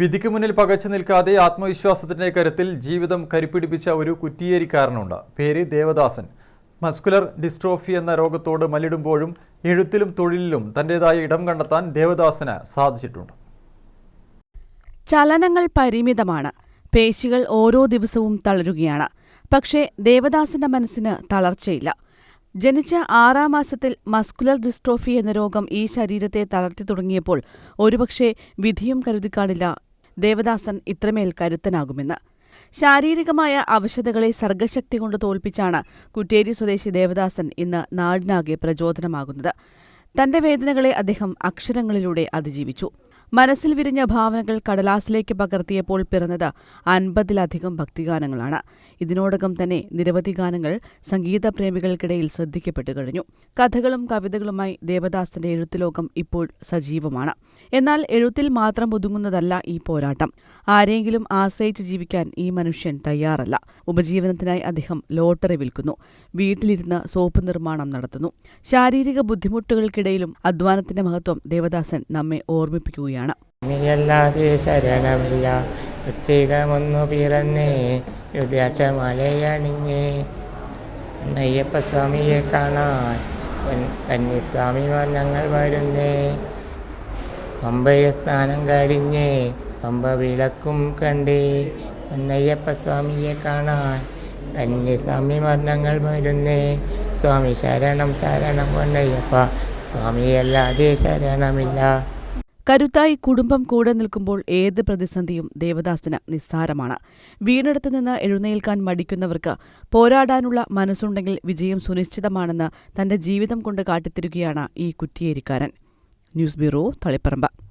വിധിക്ക് മുന്നിൽ പകച്ചു നിൽക്കാതെ ആത്മവിശ്വാസത്തിന്റെ കരുത്തിൽ ജീവിതം കരിപ്പിടിപ്പിച്ച ഒരു കുറ്റിയേരിക്കാരനുണ്ട്. പേര് ദേവദാസൻ. മസ്കുലർ ഡിസ്ട്രോഫി എന്ന രോഗത്തോട് മല്ലിടുമ്പോഴും എഴുത്തിലും തൊഴിലിലും തന്റേതായ ഇടം കണ്ടെത്താൻ ദേവദാസന് സാധിച്ചിട്ടുണ്ട്. ചലനങ്ങൾ പരിമിതമാണ്. പേശികൾ ഓരോ ദിവസവും തളരുകയാണ്. പക്ഷേ ദേവദാസന്റെ മനസ്സിന് തളർച്ചയില്ല. ജനിച്ച ആറാം മാസത്തിൽ മസ്കുലർ ഡിസ്ട്രോഫി എന്ന രോഗം ഈ ശരീരത്തെ തളർത്തി തുടങ്ങിയപ്പോൾ ഒരുപക്ഷെ വിധിയും കരുതിക്കാണില്ല ദേവദാസൻ ഇത്രമേൽ കരുത്തനാകുമെന്ന്. ശാരീരികമായ അവശതകളെ സർഗശക്തി കൊണ്ട് തോൽപ്പിച്ചാണ് കുറ്റേരി സ്വദേശി ദേവദാസൻ ഇന്ന് നാടിനാകെ പ്രചോദനമാകുന്നത്. തന്റെ വേദനകളെ അദ്ദേഹം അക്ഷരങ്ങളിലൂടെ അതിജീവിച്ചു. മനസ്സിൽ വിരിഞ്ഞ ഭാവനകൾ കടലാസിലേക്ക് പകർത്തിയപ്പോൾ പിറന്നത് അൻപതിലധികം ഭക്തിഗാനങ്ങളാണ്. ഇതിനോടകം തന്നെ നിരവധി ഗാനങ്ങൾ സംഗീതപ്രേമികൾക്കിടയിൽ ശ്രദ്ധിക്കപ്പെട്ടു കഴിഞ്ഞു. കഥകളും കവിതകളുമായി ദേവദാസന്റെ എഴുത്തുലോകം ഇപ്പോൾ സജീവമാണ്. എന്നാൽ എഴുത്തിൽ മാത്രം ഒതുങ്ങുന്നതല്ല ഈ പോരാട്ടം. ആരെങ്കിലും ആശ്രയിച്ച് ജീവിക്കാൻ ഈ മനുഷ്യൻ തയ്യാറല്ല. ഉപജീവനത്തിനായി അദ്ദേഹം ലോട്ടറി വിൽക്കുന്നു. വീട്ടിലിരുന്ന് സോപ്പ് നിർമ്മാണം നടത്തുന്നു. ശാരീരിക ബുദ്ധിമുട്ടുകൾക്കിടയിലും അധ്വാനത്തിന്റെ മഹത്വം ദേവദാസൻ നമ്മെ ഓർമ്മിപ്പിക്കുകയാണ്. ശരണമില്ല. പ്രത്യേകമൊന്നു പിറന്നേ. രുദ്രാക്ഷമലയണിഞ്ഞേ അയ്യപ്പ സ്വാമിയെ കാണാൻ കന്യസ്വാമിമാർ ഞങ്ങൾ വരുന്നേ. പമ്പയെ സ്നാനം കഴിഞ്ഞേ. പമ്പ വിളക്കും കണ്ടേ. അയ്യപ്പ സ്വാമിയെ കാണാൻ. കന്യസ്വാമി മരണങ്ങൾ വരുന്നേ സ്വാമി ശരണം ശരണം പൊന്നയ്യപ്പ സ്വാമിയല്ലാതെ ശരണമില്ല. കരുത്തായി കുടുംബം കൂടെ നിൽക്കുമ്പോൾ ഏത് പ്രതിസന്ധിയും ദേവദാസിന് നിസ്സാരമാണ്. വീണെടുത്ത് നിന്ന് എഴുന്നേൽക്കാൻ മടിക്കുന്നവർക്ക് പോരാടാനുള്ള മനസ്സുണ്ടെങ്കിൽ വിജയം സുനിശ്ചിതമാണെന്ന് തന്റെ ജീവിതം കൊണ്ട് കാട്ടിത്തരികയാണ് ഈ കുറ്റിയേരിക്കാരൻ. News bureau Taliparamba.